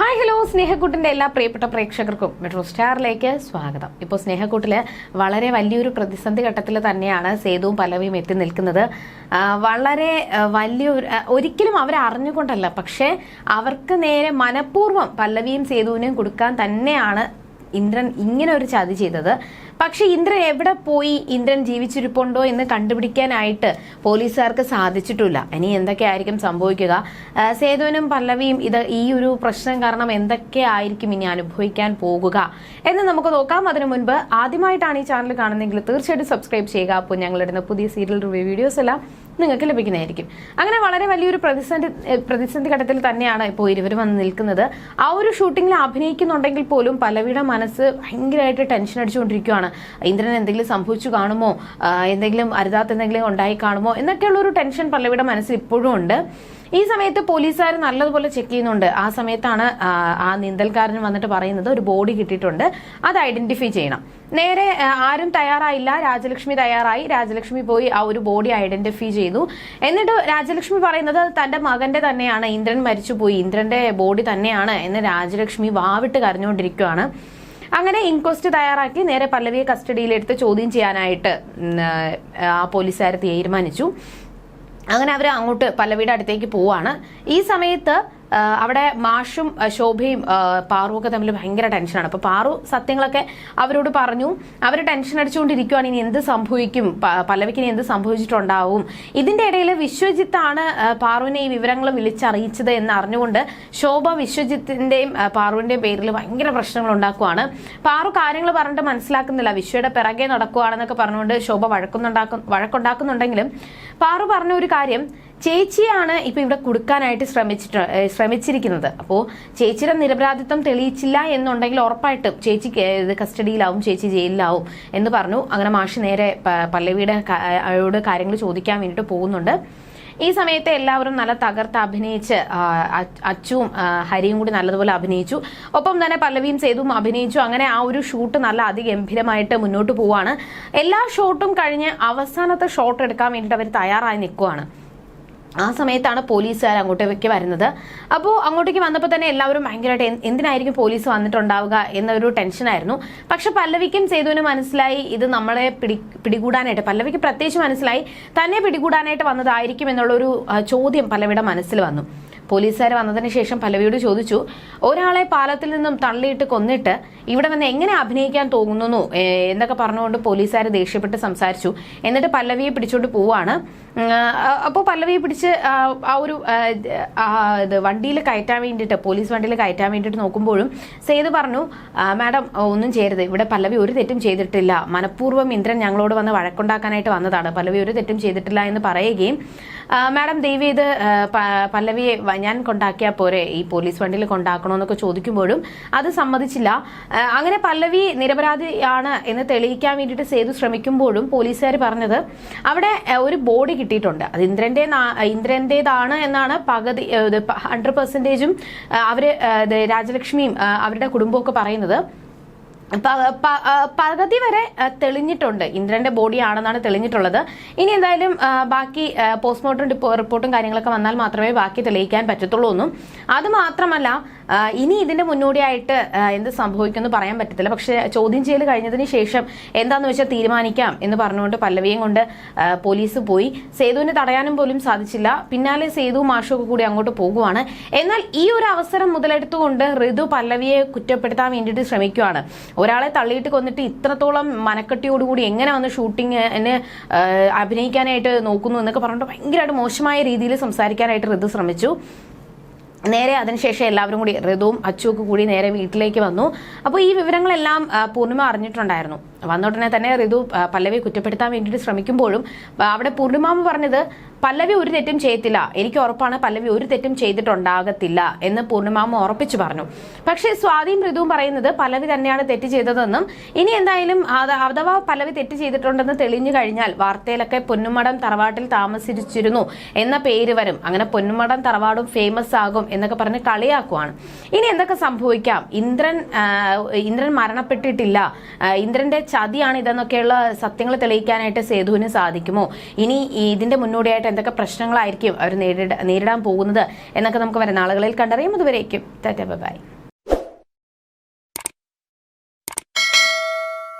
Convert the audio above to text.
Hi hello സ്നേഹക്കൂട്ടിന്റെ എല്ലാ പ്രിയപ്പെട്ട പ്രേക്ഷകർക്കും മെട്രോ സ്റ്റാറിലേക്ക് സ്വാഗതം. ഇപ്പോൾ സ്നേഹക്കൂട്ടിൽ വളരെ വലിയൊരു പ്രതിസന്ധി ഘട്ടത്തിൽ തന്നെയാണ് സേതുവും പല്ലവിയും എത്തി നിൽക്കുന്നത്. വളരെ വലിയ ഒരിക്കലും അവർ അറിഞ്ഞുകൊണ്ടല്ല പക്ഷേ അവർക്ക് നേരെ മനഃപൂർവം പല്ലവിയും സേതുവിനെയും കൊടുക്കാൻ തന്നെയാണ് ഇന്ദ്രൻ ഇങ്ങനെ ഒരു ചതി ചെയ്തത്. പക്ഷെ ഇന്ദ്രൻ എവിടെ പോയി ഇന്ദ്രൻ ജീവിച്ചിരിപ്പുണ്ടോ എന്ന് കണ്ടുപിടിക്കാനായിട്ട് പോലീസുകാർക്ക് സാധിച്ചിട്ടില്ല. ഇനി എന്തൊക്കെ ആയിരിക്കും സംഭവിക്കുക? സേതുവിനും പല്ലവിയും ഇത് ഈ ഒരു പ്രശ്നം കാരണം എന്തൊക്കെ ആയിരിക്കും ഇനി അനുഭവിക്കാൻ പോകുക എന്ന് നമുക്ക് നോക്കാം. അതിനു മുൻപ് ആദ്യമായിട്ടാണ് ഈ ചാനൽ കാണുന്നതെങ്കിൽ തീർച്ചയായിട്ടും സബ്സ്ക്രൈബ് ചെയ്യുക. അപ്പോൾ ഞങ്ങളിടുന്ന പുതിയ സീരിയൽ റിവ്യൂ വീഡിയോസ് എല്ലാം നിങ്ങൾക്ക് ലഭിക്കുന്നതായിരിക്കും. അങ്ങനെ വളരെ വലിയൊരു പ്രതിസന്ധി പ്രതിസന്ധി ഘട്ടത്തിൽ തന്നെയാണ് ഇപ്പോൾ ഇരുവരും വന്ന് നിൽക്കുന്നത്. ആ ഒരു ഷൂട്ടിങ്ങിൽ അഭിനയിക്കുന്നുണ്ടെങ്കിൽ പോലും പലവിയുടെ മനസ്സ് ഭയങ്കരമായിട്ട് ടെൻഷൻ അടിച്ചുകൊണ്ടിരിക്കുകയാണ്. ഇന്ദ്രൻ എന്തെങ്കിലും സംഭവിച്ചു കാണുമോ? എന്തെങ്കിലും അരുതാത്ത എന്തെങ്കിലും ഉണ്ടായി കാണുമോ? എന്നൊക്കെയുള്ള ഒരു ടെൻഷൻ പല്ലവിയുടെ മനസ്സിൽ ഇപ്പോഴും ഉണ്ട്. ഈ സമയത്ത് പോലീസുകാർ നല്ലതുപോലെ ചെക്ക് ചെയ്യുന്നുണ്ട്. ആ സമയത്താണ് ആ നീന്തൽക്കാരൻ വന്നിട്ട് പറയുന്നത് ഒരു ബോഡി കിട്ടിയിട്ടുണ്ട്. അത് ഐഡന്റിഫൈ ചെയ്യണം. നേരെ ആരും തയ്യാറായില്ല. രാജലക്ഷ്മി തയ്യാറായി. രാജലക്ഷ്മി പോയി ആ ഒരു ബോഡി ഐഡന്റിഫൈ ചെയ്തു. എന്നിട്ട് രാജലക്ഷ്മി പറയുന്നത് തന്റെ മകന്റെ തന്നെയാണ്. ഇന്ദ്രൻ മരിച്ചുപോയി. ഇന്ദ്രന്റെ ബോഡി തന്നെയാണ് എന്ന് രാജലക്ഷ്മി വാവിട്ട് കരഞ്ഞുകൊണ്ടിരിക്കുകയാണ് അങ്ങനെ ഇൻക്വസ്റ്റ് തയ്യാറാക്കി നേരെ പല്ലവിയെ കസ്റ്റഡിയിലെടുത്ത് ചോദ്യം ചെയ്യാനായിട്ട് ആ പോലീസുകാർ തീരുമാനിച്ചു. അങ്ങനെ അവർ അങ്ങോട്ട് പല്ലവിയുടെ അടുത്തേക്ക് പോവാണ്. ഈ സമയത്ത് അവിടെ മാഷും ശോഭയും പാറുവൊക്കെ തമ്മിൽ ഭയങ്കര ടെൻഷനാണ് അപ്പൊ പാറു സത്യങ്ങളൊക്കെ അവരോട് പറഞ്ഞു. അവർ ടെൻഷൻ അടിച്ചുകൊണ്ടിരിക്കുവാണ്. ഇനി എന്ത് സംഭവിക്കും? പല്ലവിക്ക് എന്ത് സംഭവിച്ചിട്ടുണ്ടാവും? ഇതിന്റെ ഇടയിൽ വിശ്വജിത്താണ് പാറുവിനെ ഈ വിവരങ്ങൾ വിളിച്ചറിയിച്ചത് എന്ന് അറിഞ്ഞുകൊണ്ട് ശോഭ വിശ്വജിത്തിന്റെയും പാറുവിന്റെയും പേരിൽ ഭയങ്കര പ്രശ്നങ്ങൾ ഉണ്ടാക്കുവാണ്. പാറു കാര്യങ്ങൾ പറഞ്ഞിട്ട് മനസ്സിലാക്കുന്നില്ല. വിശ്വയുടെ പിറകെ നടക്കുവാണെന്നൊക്കെ പറഞ്ഞുകൊണ്ട് ശോഭ വഴക്കുന്നുണ്ടാക്കും വഴക്കുണ്ടാക്കുന്നുണ്ടെങ്കിലും പാറു പറഞ്ഞ ഒരു കാര്യം ചേച്ചിയാണ് ഇപ്പൊ ഇവിടെ കൊടുക്കാനായിട്ട് ശ്രമിച്ചിട്ട് ശ്രമിച്ചിരിക്കുന്നത്. അപ്പോൾ ചേച്ചിയുടെ നിരപരാധിത്വം തെളിയിച്ചില്ല എന്നുണ്ടെങ്കിൽ ഉറപ്പായിട്ടും ചേച്ചി കസ്റ്റഡിയിലാവും ചേച്ചി ജയിലിലാവും എന്ന് പറഞ്ഞു. അങ്ങനെ മാഷി നേരെ പല്ലവിയുടെ അയോട് കാര്യങ്ങൾ ചോദിക്കാൻ വേണ്ടിട്ട് പോകുന്നുണ്ട്. ഈ സമയത്ത് എല്ലാവരും നല്ല തകർത്ത് അഭിനയിച്ച് അച്ചുവും ഹരിയും കൂടി നല്ലതുപോലെ അഭിനയിച്ചു. ഒപ്പം തന്നെ പല്ലവിയും സേതുവും അഭിനയിച്ചു. അങ്ങനെ ആ ഒരു ഷൂട്ട് നല്ല അതിഗംഭീരമായിട്ട് മുന്നോട്ട് പോവാണ്. എല്ലാ ഷോട്ടും കഴിഞ്ഞ് അവസാനത്തെ ഷോട്ട് എടുക്കാൻ വേണ്ടിയിട്ട് അവർ തയ്യാറായി നിൽക്കുവാണ്. ആ സമയത്താണ് പോലീസുകാർ അങ്ങോട്ടേക്ക് വരുന്നത്. അപ്പോൾ അങ്ങോട്ടേക്ക് വന്നപ്പോൾ തന്നെ എല്ലാവരും ഭയങ്കരമായിട്ട് എന്ത് എന്തിനായിരിക്കും പോലീസ് വന്നിട്ടുണ്ടാവുക എന്നൊരു ടെൻഷനായിരുന്നു പക്ഷെ പല്ലവിക്കും സേതുവിന് മനസ്സിലായി ഇത് നമ്മളെ പിടി പിടികൂടാനായിട്ട് പല്ലവിക്ക് പ്രത്യേകിച്ച് മനസ്സിലായി തന്നെ പിടികൂടാനായിട്ട് വന്നതായിരിക്കും എന്നുള്ളൊരു ചോദ്യം പല്ലവിയുടെ മനസ്സിൽ വന്നു. പോലീസുകാർ വന്നതിന് ശേഷം പല്ലവിയോട് ചോദിച്ചു ഒരാളെ പാലത്തിൽ നിന്നും തള്ളിയിട്ട് കൊന്നിട്ട് ഇവിടെ വന്ന് എങ്ങനെ അഭിനയിക്കാൻ തോന്നുന്നു? എന്നൊക്കെ പറഞ്ഞുകൊണ്ട് പോലീസുകാർ ദേഷ്യപ്പെട്ട് സംസാരിച്ചു. എന്നിട്ട് പല്ലവിയെ പിടിച്ചോണ്ട് പോവാണ്. അപ്പോൾ പല്ലവിയെ പിടിച്ച് ആ, ഒരു വണ്ടിയിൽ കയറ്റാൻ വേണ്ടിയിട്ട് പോലീസ് വണ്ടിയിൽ കയറ്റാൻ വേണ്ടിയിട്ട് നോക്കുമ്പോഴും സേതു പറഞ്ഞു മാഡം ഒന്നും ചെയ്യരുത്. ഇവിടെ പല്ലവി ഒരു തെറ്റും ചെയ്തിട്ടില്ല. മനഃപൂർവം ഇന്ദ്രൻ ഞങ്ങളോട് വന്ന് വഴക്കുണ്ടാക്കാനായിട്ട് വന്നതാണ്. പല്ലവി ഒരു തെറ്റും ചെയ്തിട്ടില്ല എന്ന് പറയുകയും "ആ, മാഡം ദേവി ഇത് പല്ലവിയെ ഞാൻ കൊണ്ടാക്കിയാൽ പോരെ? ഈ പോലീസ് വണ്ടിയിൽ കൊണ്ടാക്കണമെന്നൊക്കെ ചോദിക്കുമ്പോഴും അത് സമ്മതിച്ചില്ല. അങ്ങനെ പല്ലവി നിരപരാധിയാണ് എന്ന് തെളിയിക്കാൻ വേണ്ടിയിട്ട് സേതു ശ്രമിക്കുമ്പോഴും പോലീസുകാർ പറഞ്ഞത് അവിടെ ഒരു ബോഡി കിട്ടിയിട്ടുണ്ട്. അത് ഇന്ദ്രന്റെ ഇന്ദ്രന്റേതാണ് എന്നാണ് പകുതി ഹൺഡ്രഡ് പെർസെന്റേജും അവർ രാജലക്ഷ്മിയും അവരുടെ കുടുംബമൊക്കെ പറയുന്നത്. പകുതി വരെ തെളിഞ്ഞിട്ടുണ്ട്. ഇന്ദ്രന്റെ ബോഡി ആണെന്നാണ് തെളിഞ്ഞിട്ടുള്ളത്. ഇനി എന്തായാലും ബാക്കി പോസ്റ്റ്മോർട്ടം റിപ്പോർട്ടും കാര്യങ്ങളൊക്കെ വന്നാൽ മാത്രമേ ബാക്കി തെളിയിക്കാൻ പറ്റത്തുള്ളൂ എന്നും അത് മാത്രമല്ല ഇനി ഇതിന്റെ മുന്നോടിയായിട്ട് എന്ത് സംഭവിക്കുമെന്ന് പറയാൻ പറ്റത്തില്ല. പക്ഷെ ചോദ്യം ചെയ്യൽ കഴിഞ്ഞതിന് ശേഷം എന്താന്ന് വെച്ചാൽ തീരുമാനിക്കാം എന്ന് പറഞ്ഞുകൊണ്ട് പല്ലവിയും കൊണ്ട് പോലീസ് പോയി. സേതുവിനെ തടയാനും പോലും സാധിച്ചില്ല. പിന്നാലെ സേതു മാഷും കൂടി അങ്ങോട്ട് പോകുവാണ്. എന്നാൽ ഈ ഒരു അവസരം മുതലെടുത്തുകൊണ്ട് ഋതു പല്ലവിയെ കുറ്റപ്പെടുത്താൻ വേണ്ടിയിട്ട് ശ്രമിക്കുകയാണ് ഒരാളെ തള്ളിയിട്ട് കൊന്നിട്ട് ഇത്രത്തോളം മനക്കെട്ടിയോടുകൂടി എങ്ങനെ വന്ന് ഷൂട്ടിങ് അഭിനയിക്കാനായിട്ട് നോക്കുന്നു എന്നൊക്കെ പറഞ്ഞിട്ട് ഭയങ്കരമായിട്ട് മോശമായ രീതിയിൽ സംസാരിക്കാനായിട്ട് ഋതു ശ്രമിച്ചു. നേരെ അതിനുശേഷം എല്ലാവരും കൂടി ഋതുവും അച്ചുവൊക്കെ കൂടി നേരെ വീട്ടിലേക്ക് വന്നു. അപ്പോൾ ഈ വിവരങ്ങളെല്ലാം പൂർണിമ അറിഞ്ഞിട്ടുണ്ടായിരുന്നു. വന്ന ഉടനെ തന്നെ ഋതു പല്ലവി കുറ്റപ്പെടുത്താൻ വേണ്ടിയിട്ട് ശ്രമിക്കുമ്പോഴും അവിടെ പൂർണിമാമ പറഞ്ഞത് പല്ലവി ഒരു തെറ്റും ചെയ്യത്തില്ല. എനിക്ക് ഉറപ്പാണ് പല്ലവി ഒരു തെറ്റും ചെയ്തിട്ടുണ്ടാകത്തില്ല എന്ന് പൂർണിമാമ ഉറപ്പിച്ചു പറഞ്ഞു. പക്ഷേ സ്വാതിയും ഋതുവും പറയുന്നത് പല്ലവി തന്നെയാണ് തെറ്റ് ചെയ്തതെന്നും ഇനി എന്തായാലും അഥവാ പല്ലവി തെറ്റ് ചെയ്തിട്ടുണ്ടെന്ന് തെളിഞ്ഞു കഴിഞ്ഞാൽ വാർത്തയിലൊക്കെ പൊന്നുമടം തറവാട്ടിൽ താമസിച്ചിരുന്നു എന്ന പേര് വരും. അങ്ങനെ പൊന്നുമടം തറവാടും ഫേമസ് ആകും എന്നൊക്കെ പറഞ്ഞ് കളിയാക്കുവാണ്. ഇനി എന്തൊക്കെ സംഭവിക്കാം? ഇന്ദ്രൻ ഇന്ദ്രൻ മരണപ്പെട്ടിട്ടില്ല. ഇന്ദ്രന്റെ ചതിയാണ് ഇതെന്നൊക്കെയുള്ള സത്യങ്ങൾ തെളിയിക്കാനായിട്ട് സേതുവിന് സാധിക്കുമോ? ഇനി ഇതിന്റെ മുന്നോടിയായിട്ട് എന്തൊക്കെ പ്രശ്നങ്ങളായിരിക്കും അവർ നേരിടാൻ പോകുന്നത് എന്നൊക്കെ നമുക്ക് വരുന്ന നാളുകളിൽ കണ്ടറിയാം. അതുവരേക്കും ബൈ.